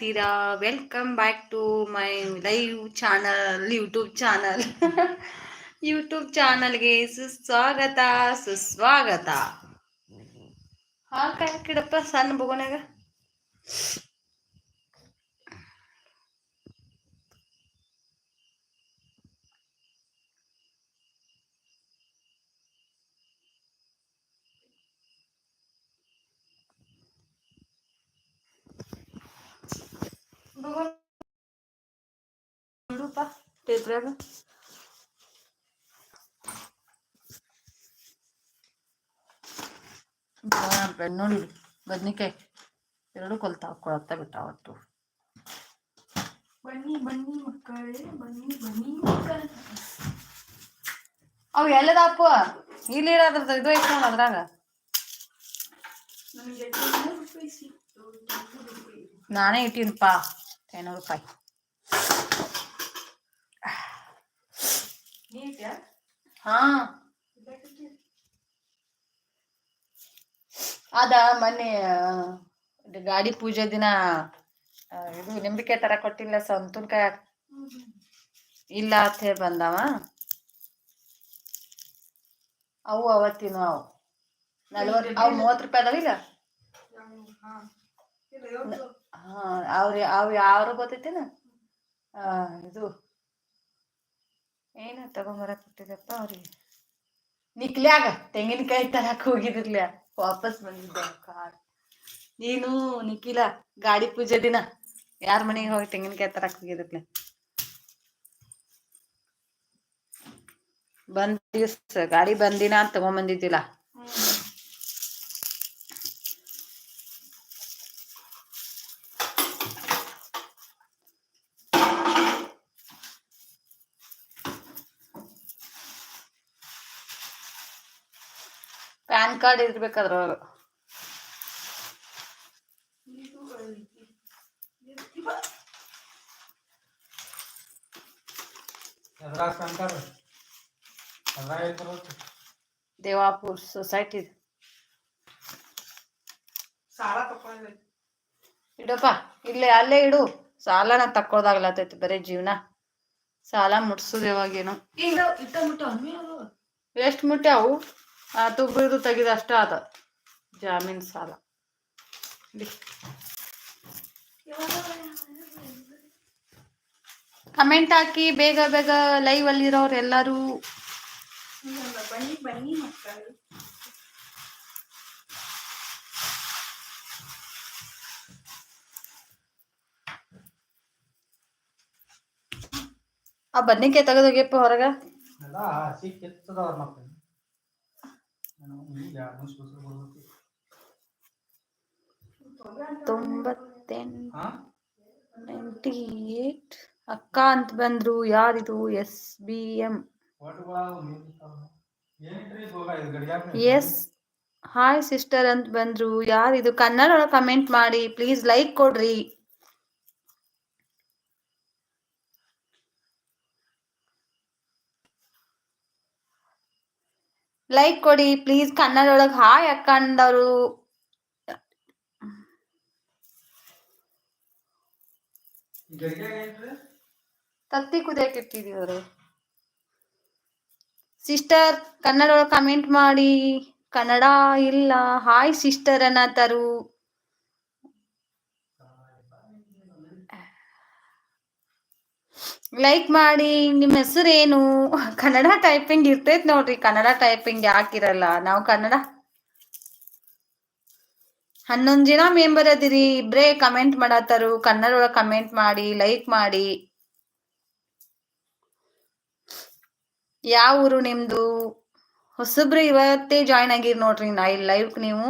ತೀರಾ welcome back to my live channel YouTube channel YouTube ಚಾನಲ್ಗೆ ಸುಸ್ವಾಗತ ಸುಸ್ವಾಗತ. ಹಾಕಿಡಪ್ಪ ಸಣ್ಣ ಬುಗುನಾಗ ನೋಡುಪ್ಪ ಪೇಪ್ರಾಗ ನೋಡಿ ಬದ್ನಿಕಾಯಿ. ಎರಡು ಕೊಲ್ತ ಹಾಕೊಳತ್ತ ಬಿಟ್ಟ ಅವತ್ತು. ಬನ್ನಿ ಬನ್ನಿ ಮಕ್ಕಳೇ ಬನ್ನಿ ಬನ್ನಿ ಮಕ್ಕಳೇ. ಅವು ಎಲ್ಲದಪ್ಪ ಇಲ್ಲಿ ಇರೋದ್ರದ್ದು ಇದು ಐತೆ ನೋಡಿ ಅದ್ರಾಗ. ನಾನೇ ಇಟ್ಟಿನಪ್ಪ. ಐನೂರು ರೂಪಾಯಿ ಹಾ. ಅದ ಮೊನ್ನೆ ಗಾಡಿ ಪೂಜೆ ದಿನ ಇದು ನಿಂಬಿಕೆ ತರ ಕೊಟ್ಟಿಲ್ಲ ಸಂತುನ್ಕಾಯ ಇಲ್ಲ ಅಂತ ಹೇಳಿ ಬಂದವ. ಅವು ಅವತ್ತಿನ ಅವು. ನಲ್ವತ್ತು ಅವು ಮೂವತ್ತು ರೂಪಾಯಿ ಅದಾವ ಹಾ. ಅವ್ರ ಅವ್ ಯಾರು ಗೊತ್ತೈತೇನ? ಇದು ಏನ ತಗೊಂಬರಕ್ ಕೊಟ್ಟಿದ್ದಪ್ಪ ಅವ್ರಿಗೆ? ನಿಕ್ಲ್ಯಾಗ ತೆಂಗಿನಕಾಯಿ ತರಕ್ ಹೋಗಿದ್ರಲ್ಯ ವಾಪಸ್ ಬಂದಿದ್ದೆ ಕಾರ್. ನೀನು ನಿಖಿಲ ಗಾಡಿ ಪೂಜೆ ದಿನ ಯಾರ ಮನೆಗೆ ಹೋಗಿ ತೆಂಗಿನಕಾಯಿ ತರಕ್ ಹೋಗಿದ್ರಲ್ಯ? ಬಂದ್ ದಿವ್ಸ ಗಾಡಿ ಬಂದಿನ ಅಂತ ತಗೊಂಬಂದಿದ್ದಿಲ್ಲ. ಕಾರ್ಡ್ ಇರ್ಬೇಕಾದ್ರ ದೇವಾಪುರ್ ಸೊಸೈಟಿ ಇಡಪ್ಪ ಇಲ್ಲೇ ಅಲ್ಲೇ ಇಡು. ಸಾಲನ ತಕ್ಕೊಳ್ದಾಗ್ಲತ್ತೈತಿ ಬರೀ ಜೀವನ. ಸಾಲ ಮುಟ್ಸುದು ಯಾವಾಗೇನು. ಎಷ್ಟು ಮುಟ್ಟ್ಯಾವು ಆ ತುಬ್ಬಿದು ತೆಗಿದ ಅಷ್ಟ ಜಾಮೀನು ಸಾಲ. ಕಮೆಂಟ್ ಹಾಕಿ, ಬೇಗ ಬೇಗ ಲೈವ್ ಅಲ್ಲಿರೋರು ಎಲ್ಲರೂ. ಆ ಬದ್ನಿಕಾಯಿ ತೆಗೆದೋಗ್ಯಪ್ಪ ಹೊರಗ. ಸಿಕ್ಕಿತ್ತದ ಅವ್ರ ಮಕ್ಕಳು ತೊಂಬತ್ತೆಂಟು. ಏಟ್. ಅಕ್ಕ ಅಂತ ಬಂದ್ರು. ಯಾರಿದು? S B M. Yes. Hi sister ಅಂತ ಬಂದ್ರು. ಯಾರಿದು? ಕನ್ನಡ ಕಮೆಂಟ್ ಮಾಡಿ. ಪ್ಲೀಸ್ ಲೈಕ್ ಕೊಡ್ರಿ. ಲೈಕ್ ಕೊಡಿ ಪ್ಲೀಸ್ ಕನ್ನಡೊಳಗೆ ಹಾಯ್ ಅಕ್ಕಂದವರು. ತತ್ತಿ ಕುದಿಯಕ್ಕೆ ಇಟ್ಟಿದ್ದೀವರು. ಸಿಸ್ಟರ್ ಕನ್ನಡ ಕಮೆಂಟ್ ಮಾಡಿ. ಕನ್ನಡ ಇಲ್ಲ. ಹಾಯ್ ಸಿಸ್ಟರ್ ಅನ್ನತಾರು ಲೈಕ್ ಮಾಡಿ, ನಿಮ್ಮ ಹೆಸರೇನು? ಕನ್ನಡ ಟೈಪಿಂಗ್ ಇರ್ತೈತ್ ನೋಡ್ರಿ, ಕನ್ನಡ ಟೈಪಿಂಗ್ ಯಾಕಿರಲ್ಲ ನಾವು ಕನ್ನಡ ಹನ್ನೊಂದ್ ಜನ ಮೆಂಬರ್ ಅದಿರಿ ಇಬ್ರೇ ಕಮೆಂಟ್ ಮಾಡತ್ತಾರು. ಕನ್ನಡ ಒಳಗೆ ಕಮೆಂಟ್ ಮಾಡಿ ಲೈಕ್ ಮಾಡಿ. ಯಾವ ಊರು ನಿಮ್ದು? ಹೊಸಬ್ರು ಇವತ್ತೇ ಜಾಯ್ನ್ ಆಗಿರ್ ನೋಡ್ರಿ ನಾ ಇಲ್ಲಿ ಲೈವ್ ನೀವು.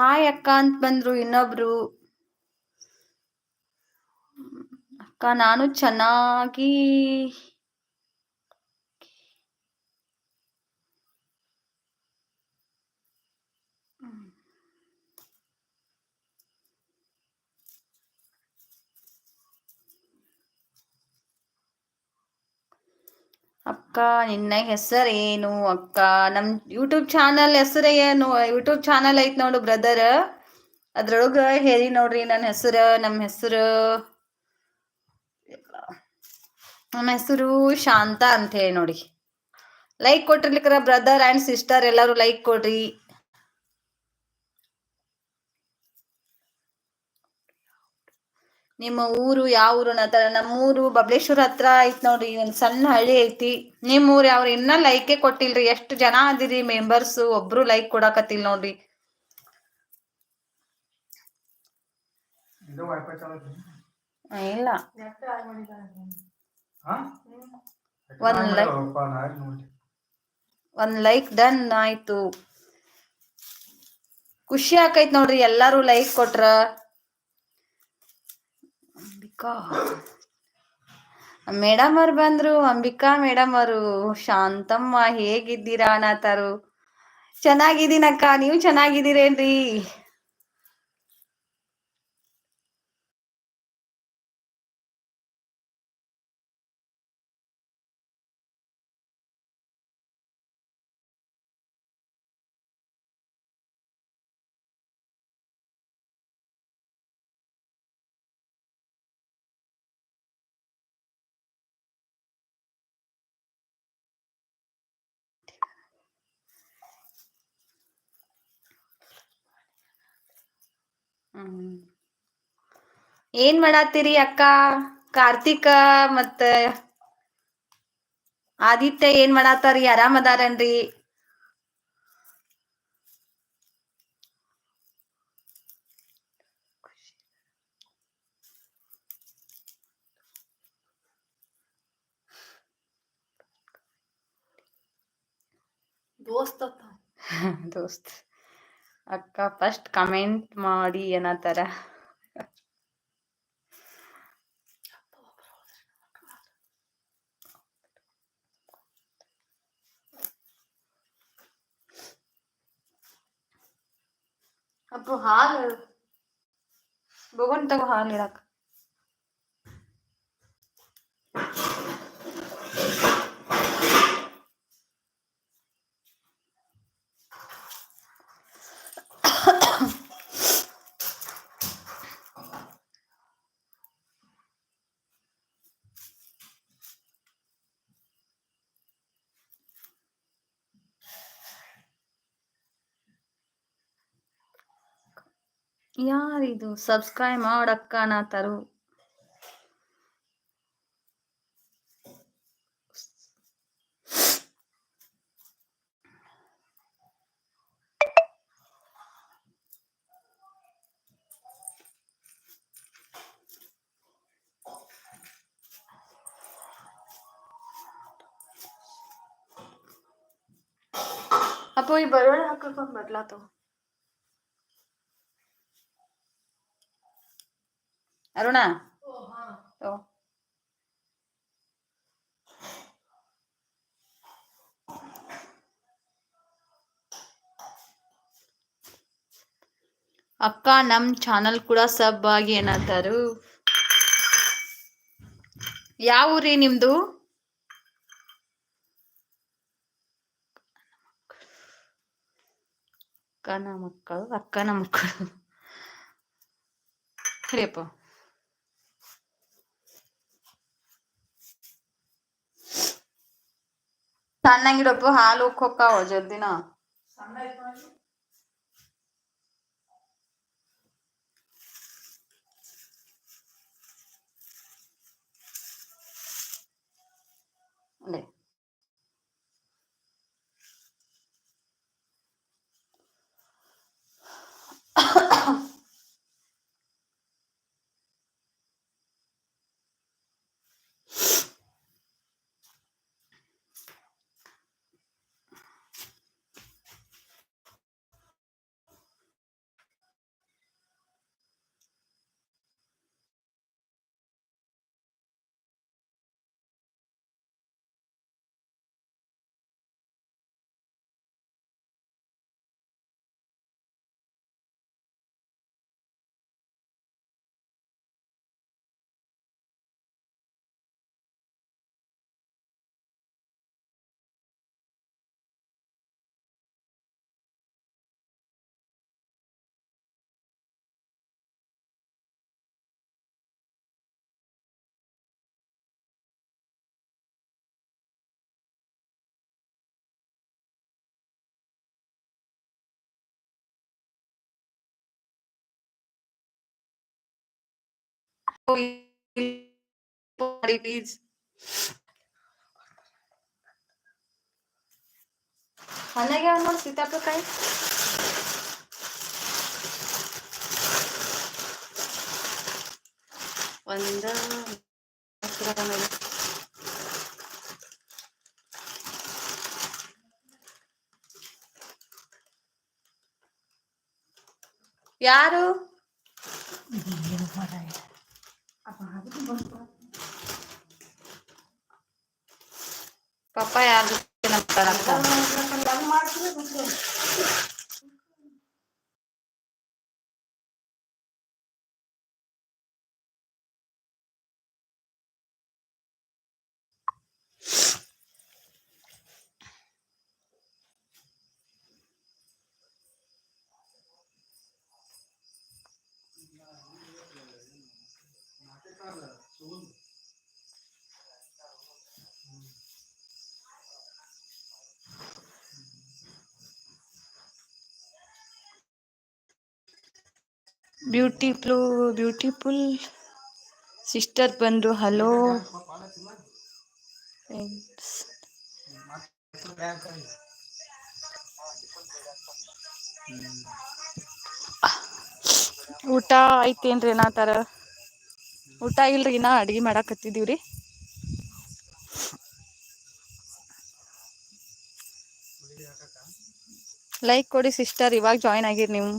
ಹಾಯ್ ಅಕ್ಕ ಅಂತ ಬಂದ್ರು ಇನ್ನೊಬ್ರು. ಅಕ್ಕ ನಾನು ಚೆನ್ನಾಗಿ ಅಕ್ಕ, ನಿನ್ನ ಹೆಸರೇನು ಅಕ್ಕ? ನಮ್ ಯೂಟ್ಯೂಬ್ ಚಾನಲ್ ಹೆಸರು ಏನು? ಯೂಟ್ಯೂಬ್ ಚಾನಲ್ ಐತ್ ನೋಡು ಬ್ರದರ್ ಅದ್ರೊಳಗ ಹೇಳಿ ನೋಡ್ರಿ ನನ್ನ ಹೆಸರು ನಮ್ಮ ಹೆಸರು. ನನ್ನ ಹೆಸರು ಶಾಂತ ಅಂತ ಹೇಳಿ ನೋಡಿ ಲೈಕ್ ಕೊಟ್ಟಿರ್ಲಿಕ್ಕರ ಬ್ರದರ್ ಆ್ಯಂಡ್ ಸಿಸ್ಟರ್ ಎಲ್ಲರೂ ಲೈಕ್ ಕೊಡ್ರಿ. ನಿಮ್ಮ ಊರು ಯಾವ ಊರು ನಮ್ಮೂರು ಬಬಲೇಶ್ವರ ಹತ್ರ ಐತ್ ನೋಡ್ರಿ ಒಂದ್ ಸಣ್ಣ ಹಳ್ಳಿ ಐತಿ. ನಿಮ್ಮ ಊರು ಯಾವ ಇನ್ನ ಲೈಕೇ ಕೊಟ್ಟಿಲ್ರಿ. ಎಷ್ಟು ಜನ ಅದಿರಿ ಮೆಂಬರ್ಸ್ ಒಬ್ರು ಲೈಕ್ ಕೊಡಾಕತ್ತಿಲ್ ನೋಡ್ರಿ. ಇಲ್ಲ. ಒಂದ್ ಲೈಕ್ ಒಂದ್ ಲೈಕ್ ಡನ್ ಆಯ್ತು. ಖುಷಿ ಆಕೈತ್ ನೋಡ್ರಿ. ಎಲ್ಲಾರು ಲೈಕ್ ಕೊಟ್ರ. ಮೇಡಮ್ ಅವ್ರು ಬಂದ್ರು ಅಂಬಿಕಾ ಮೇಡಮ್ ಅವರು. ಶಾಂತಮ್ಮ ಹೇಗಿದ್ದೀರಾ ಅನಾಥರು? ಚೆನ್ನಾಗಿದ್ದೀನಕ್ಕ ನೀವು ಚೆನ್ನಾಗಿದ್ದೀರೇನ್ರಿ? ಏನ್ ಮಾಡಾತ್ತೀರಿ ಅಕ್ಕ? ಕಾರ್ತಿಕ ಮತ್ತ ಆದಿತ್ಯ ಏನ್ ಮಾಡಾತಾರಿ ಆರಾಮ್ ಅದಾರನ್ರಿ? ದೋಸ್ತ ದೋಸ್ತ್. ಅಕ್ಕ ಫಸ್ಟ್ ಕಮೆಂಟ್ ಮಾಡಿ ಏನತ್ತಾರ ಅಪ್ಪ ಹಾಲು. ಬಗೋನ್ ತಗೋ ಹಾಲು ಇಡಾಕ ಯಾರಿದು ಸಬ್ಸ್ಕ್ರೈಬ್ ಮಾಡಕ್ಕ ತರು. ಅಪ್ಪ ಈ ಬರೋಣ ಹಾಕಕ್ ಬರ್ಲಾತವ ಅರುಣ. ಅಕ್ಕ, ನಮ್ ಚಾನಲ್ ಕೂಡ ಸಬ್ ಆಗಿ ಏನಂತಾರು? ಯಾವ ಊರಿ ನಿಮ್ದು? ಅಕ್ಕನ ಮಕ್ಕಳು ಅಕ್ಕನ ಮಕ್ಕಳು. ಸರಿಯಪ್ಪ. ಸಣ್ಣಂಗಿಡಪ್ಪು ಹಾಲು ಉಕ್ಕೊಕ್ಕಾವ ಜಲ್ದಿನ ಅದೇ ಐತ್ ನೋಡಿ. ಅಲ್ಲೇ ಮಾಡಿ ಪ್ಲೀಸ್ ಮನೆಗೆ ನೋಡಿ ಸೀತಾಫಲ ಕಾಯಿ ಒಂದ ಆಮೇಲೆ ಯಾರು ಪಪ್ಪ ಯಾರು ಬ್ಯೂಟಿಫುಲ್ ಬ್ಯೂಟಿಫುಲ್ ಸಿಸ್ಟರ್ ಬಂದು, ಹಲೋ. ಊಟ ಐತೇನ್ರಿ ತರ ಊಟ ಇಲ್ರಿ ನಾ ಅಡ್ಗಿ ಮಾಡಾಕತ್ತಿದೀವ್ರಿ ಲೈಕ್ ಕೊಡಿ, ಸಿಸ್ಟರ್, ಇವಾಗ ಜಾಯ್ನ್ ಆಗಿರಿ ನೀವು.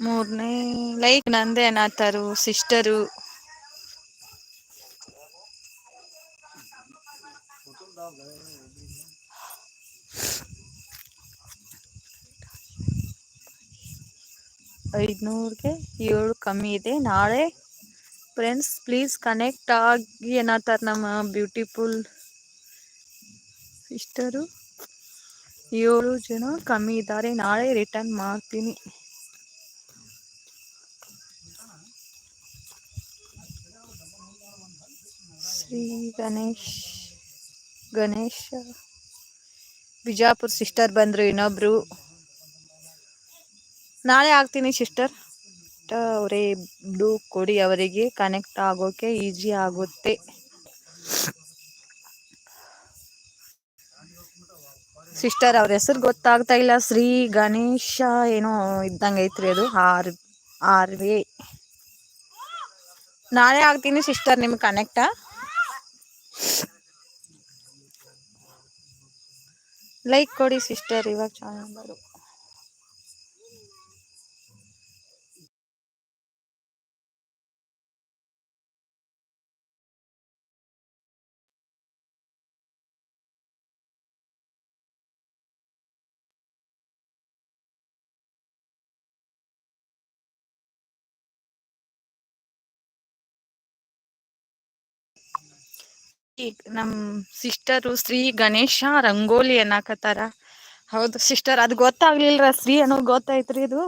ಮೂರನೇ ಲೈಕ್ ನಂದೆ ಅನಾಥರು ಸಿಸ್ಟರು ಐದ್ನೂರ್ಗೆ ಏಳು ಕಮ್ಮಿ ಇದೆ. ನಾಳೆ ಫ್ರೆಂಡ್ಸ್ ಪ್ಲೀಸ್ ಕನೆಕ್ಟ್ ಆಗಿ ಏನತ್ತಾರ ನಮ್ಮ ಬ್ಯೂಟಿಫುಲ್ ಸಿಸ್ಟರು ಏಳು ಜನ ಕಮ್ಮಿ ಇದ್ದಾರೆ. ನಾಳೆ ರಿಟರ್ನ್ ಮಾಡ್ತೀನಿ. ಶ್ರೀ ಗಣೇಶ್, ಗಣೇಶ. ಬಿಜಾಪುರ್ ಸಿಸ್ಟರ್ ಬಂದರು ಇನ್ನೊಬ್ರು. ನಾಳೆ ಆಗ್ತೀನಿ ಸಿಸ್ಟರ್ ಅವರೇ ಬ್ಲೂ ಕೊಡಿ ಅವರಿಗೆ. ಕನೆಕ್ಟ್ ಆಗೋಕೆ ಈಜಿ ಆಗುತ್ತೆ. ಸಿಸ್ಟರ್ ಅವ್ರ ಹೆಸರು ಗೊತ್ತಾಗ್ತಾ ಇಲ್ಲ. ಶ್ರೀ ಗಣೇಶ ಏನೋ ಇದ್ದಂಗೆ ಐತ್ರಿ ಅದು. ಆರ್ ಆರ್ ವಿ ನಾಳೆ ಆಗ್ತೀನಿ ಸಿಸ್ಟರ್ ನಿಮ್ಗೆ ಕನೆಕ್ಟ ಲೈಕ್ ಕೊಡಿ ಸಿಸ್ಟರ್ ಇವಾಗ ಚೆನ್ನಾಗಿ ನಮ್ ಸಿಸ್ಟರು ಶ್ರೀ ಗಣೇಶ ರಂಗೋಲಿ ಅನ್ನಾಕತ್ತಾರ ಹೌದು ಸಿಸ್ಟರ್ ಅದು ಗೊತ್ತಾಗ್ಲಿಲ್ರ? ಶ್ರೀ ಅನ್ನೋ ಗೊತ್ತಾಯ್ತ್ರಿ ಇದು.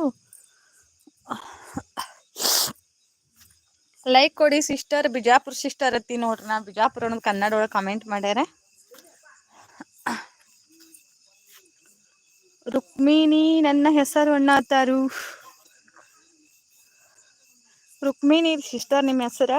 ಲೈಕ್ ಕೊಡಿ ಸಿಸ್ಟರ್ ಬಿಜಾಪುರ್ ಸಿಸ್ಟರ್ ಅತ್ತಿ ನೋಡ್ರಿ. ನಾ ಬಿಜಾಪುರ ಅನ್ನೋದು ಕನ್ನಡ ಒಳಗೆ ಕಮೆಂಟ್ ಮಾಡ್ಯಾರ. ರುಕ್ಮಿಣಿ ನನ್ನ ಹೆಸರು ಅಣ್ಣಾತಾರು. ರುಕ್ಮಿಣಿ ಸಿಸ್ಟರ್ ನಿಮ್ಮ ಹೆಸರ?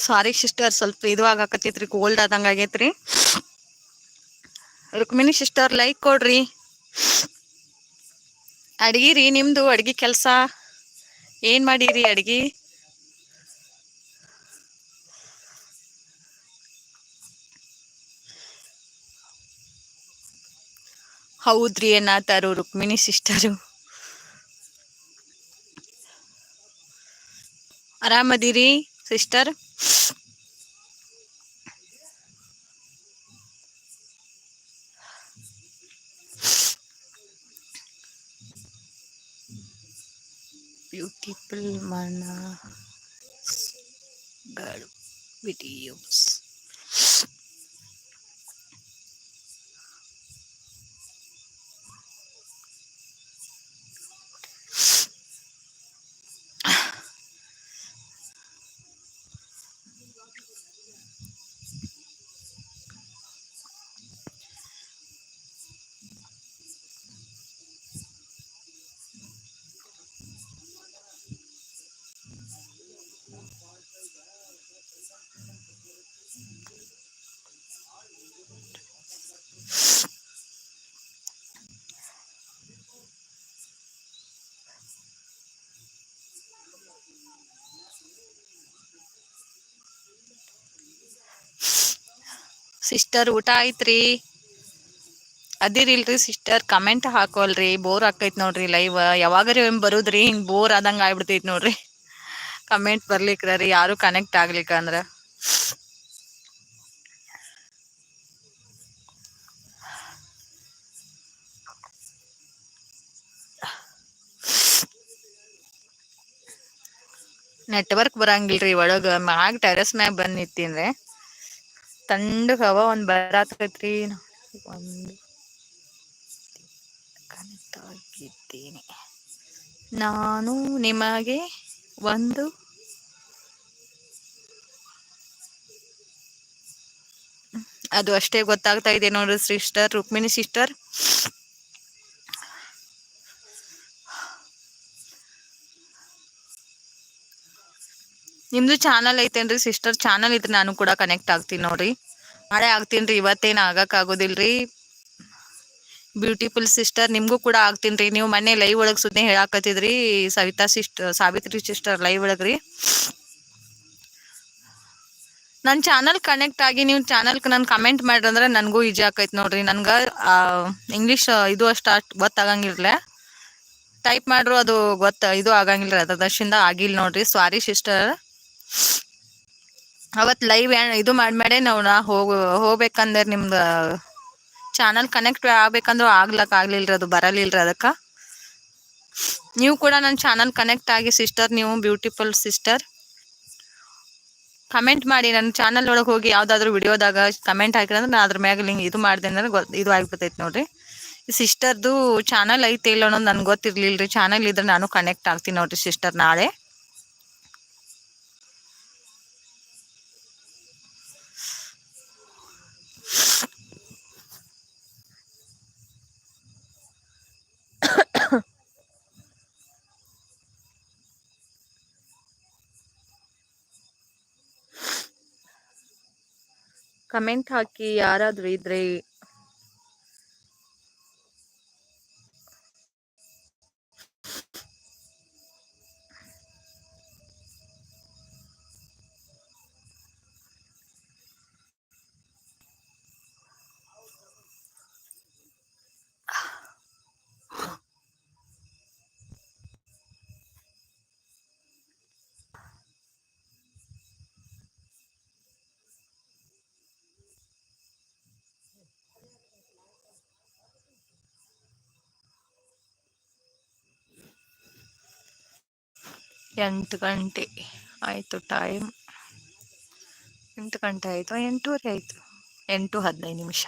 ಸಾರಿ ಸಿಸ್ಟರ್ ಸ್ವಲ್ಪ ಇದು ಆಗಾಕತ್ತೈತ್ರಿ ಕೋಲ್ಡ್ ಆದಂಗ ಆಗೈತ್ರಿ. ರುಕ್ಮಿಣಿ ಸಿಸ್ಟರ್ ಲೈಕ್ ಕೊಡ್ರಿ. ಅಡ್ಗಿ ರೀ, ನಿಮ್ದು ಅಡ್ಗಿ ಕೆಲಸ? ಏನ್ ಮಾಡೀರಿ ಅಡ್ಗಿ? ಹೌದ್ರಿ ಏನಾತಾರು Rukmini sister ಆರಾಮದಿರಿ sister beautiful mana. Girl videos. Sister ಊಟ ಆಯ್ತ್ರಿ? ಅದಿರಿಲ್ರಿ ಸಿಸ್ಟರ್ ಕಮೆಂಟ್ ಹಾಕೋಲ್ರಿ ಬೋರ್ ಆಕೈತ್ ನೋಡ್ರಿ ಲೈವ್ ಯಾವಾಗರಿ ಬರುದ್ರಿ, ಹಿಂಗ್ ಬೋರ್ ಆದಂಗ ಆಗ್ಬಿಡ್ತೈತ್ ನೋಡ್ರಿ. ಕಮೆಂಟ್ ಬರ್ಲಿಕ್ರ ರೀ, ಯಾರು ಕನೆಕ್ಟ್ ಆಗ್ಲಿಕ್ಕ ಅಂದ್ರ. ನೆಟ್ವರ್ಕ್ ಬರಂಗಿಲ್ರಿ ಒಳಗ. ಮ್ಯಾಗ ಟೆರೆಸ್ ಮ್ಯಾಗ ಬಂದ್ ನಿಂತೀನ್ರಿ. ತಣ್ಣಗ್ ಹವ ಒಂದ್ ಬರಾತೈತ್ರಿ. ಒಂದು ಕನೆಕ್ಟ್ ಆಗಿದ್ದೀನಿ ನಾನು ನಿಮಗೆ ಒಂದು ಅದು ಅಷ್ಟೇ ಗೊತ್ತಾಗ್ತಾ ಇದೆ ನೋಡ್ರಿ, ಸಿಸ್ಟರ್, ರುಕ್ಮಿಣಿ ಸಿಸ್ಟರ್. ನಿಮ್ದು ಚಾನಲ್ ಐತೇನ್ರಿ ಸಿಸ್ಟರ್ ಚಾನಲ್ ಇದ್ರೆ ನಾನು ಕೂಡ ಕನೆಕ್ಟ್ ಆಗ್ತೀನಿ ನೋಡ್ರಿ. ನಾಳೆ ಆಗ್ತೀನ್ರಿ, ಇವತ್ತೇನು ಆಗಕ್ ಆಗೋದಿಲ್ರಿ ಬ್ಯೂಟಿಫುಲ್ ಸಿಸ್ಟರ್ ನಿಮ್ಗೂ ಕೂಡ ಆಗ್ತೀನ್ರಿ. ನೀವು ಮೊನ್ನೆ ಲೈವ್ ಒಳಗ್ ಸುದ್ದಿ ಹೇಳಾಕತ್ತಿದ್ರಿ, Savita sister Savitri sister live ಒಳಗ್ರಿ. ನನ್ ಚಾನಲ್ ಕನೆಕ್ಟ್ ಆಗಿ, ನೀವು ಚಾನಲ್ ನನ್ ಕಮೆಂಟ್ ಮಾಡ್ರಂದ್ರೆ ನನಗೂ ಈಜಿ ಆಕೈತ್ ನೋಡ್ರಿ. ನನ್ಗ ಇಂಗ್ಲಿಷ್ ಇದು ಅಷ್ಟು ಅಷ್ಟ್ ಗೊತ್ತಾಗಂಗಿರ್ಲ ಟೈಪ್ ಮಾಡ್ರು ಅದು ಗೊತ್ತ, ಇದು ಆಗಂಗಿಲ್ಲ ಅದರ್ಶಿಂದ ಆಗಿಲ್ಲ ನೋಡ್ರಿ. ಸಾರಿ ಸಿಸ್ಟರ್ ಅವತ್ ಲೈವ್ ಇದು ಮಾಡ್ಮೇಲೆ ನಾವು ನಾ ಹೋಗ್, ಹೋಗ್ಬೇಕಂದ್ರೆ ನಿಮ್ದ ಚಾನಲ್ ಕನೆಕ್ಟ್ ಆಗ್ಬೇಕಂದ್ರೆ ಆಗ್ಲಕ್ ಆಗ್ಲಿಲ್ರಿ ಅದು ಬರಲಿಲ್ರಿ ಅದಕ್ಕ. ನೀವು ಕೂಡ ನನ್ನ ಚಾನಲ್ ಕನೆಕ್ಟ್ ಆಗಿ ಸಿಸ್ಟರ್ ನೀವು ಬ್ಯೂಟಿಫುಲ್ ಸಿಸ್ಟರ್ ಕಮೆಂಟ್ ಮಾಡಿ ನನ್ನ ಚಾನಲ್ ಒಳಗೆ ಹೋಗಿ ಯಾವ್ದಾದ್ರು ವಿಡಿಯೋದಾಗ ಕಮೆಂಟ್ ಹಾಕಿದ್ರೆ ನಾ ಅದ್ರ ಮ್ಯಾಗ ಲಿಂಗ್ ಇದು ಮಾಡಿದೆ ಅಂದ್ರೆ ಇದು ಆಗ್ಬಿಟ್ಟೈತೆ ನೋಡ್ರಿ. ಸಿಸ್ಟರ್ದು ಚಾನಲ್ ಐತೆ ಇಲ್ಲ ಅನ್ನೋದು ನನ್ಗೆ ಗೊತ್ತಿರ್ಲಿಲ್ರಿ ಚಾನಲ್ ಇದ್ರೆ ನಾನು ಕನೆಕ್ಟ್ ಆಗ್ತೀನಿ ನೋಡ್ರಿ ಸಿಸ್ಟರ್ ನಾಳೆ. ಕಮೆಂಟ್ ಹಾಕಿ ಯಾರಾದ್ರೂ ಇದ್ರೆ ಎಂಟು ಗಂಟೆ ಆಯ್ತು ಟೈಮ್ ಎಂಟು ಗಂಟೆ ಆಯಿತು ಎಂಟೂವರೆ ಆಯ್ತು. ಎಂಟು ಹದಿನೈದು ನಿಮಿಷ.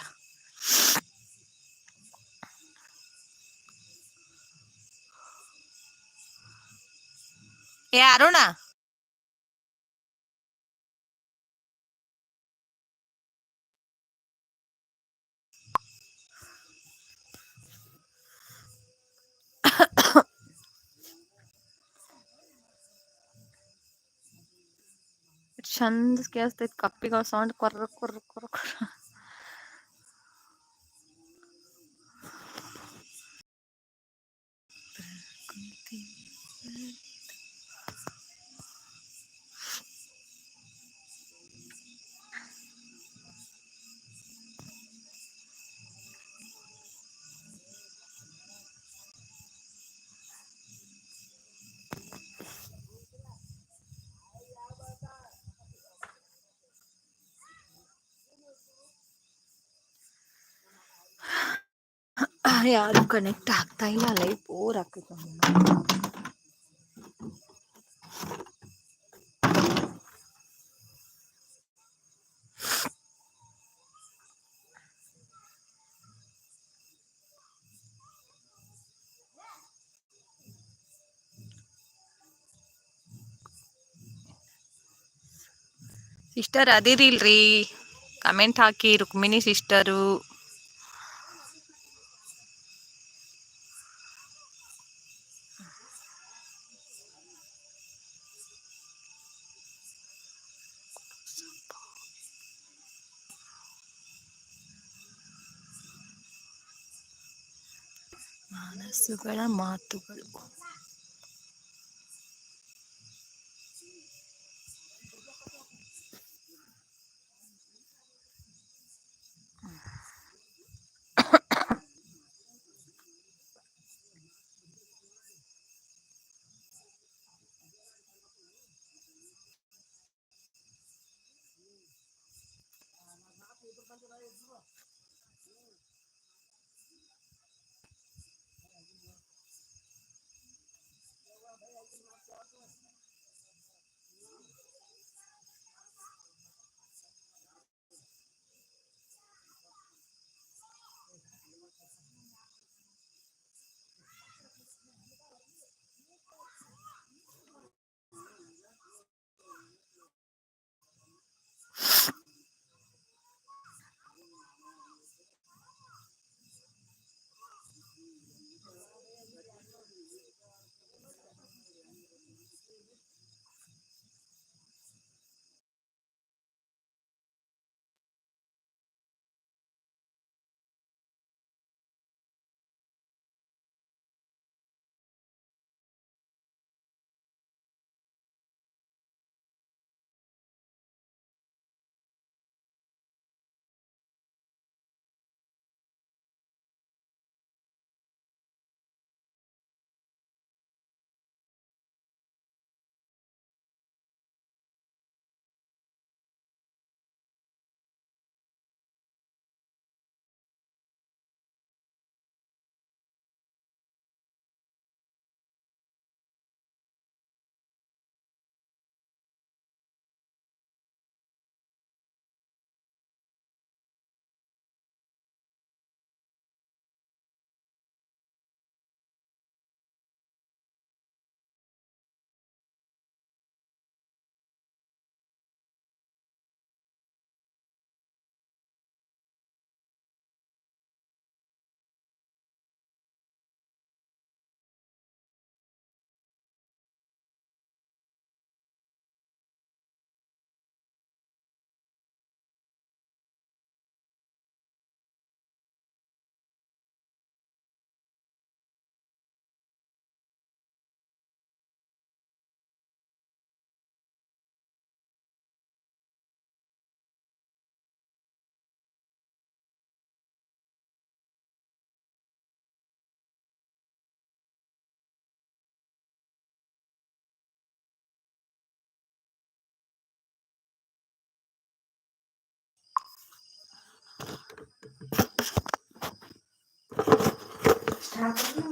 ಏ ಅರುಣ. ಚಂದ ಕೇಳಿಸ್ತೈತಿ ಕಪ್ಪಿಗಳ ಸೌಂಡ್ ಕೊರ್ರ ಕೊರ್ರ ಕೊರ್ರ ಕೊರ್ರ. ಯಾರು ಕನೆಕ್ಟ್ ಆಗ್ತಾ ಇಲ್ಲ ಲೈವ್ ಬೋರ್ ಆಗ್ತೈತೆ ಸಿಸ್ಟರ್ ಅದಿರಿ ಇಲ್ರಿ ಕಮೆಂಟ್ ಹಾಕಿ ರುಕ್ಮಿಣಿ ಸಿಸ್ಟರು ಮನಸ್ಸುಗಳ ಮಾತುಗಳು Дякую.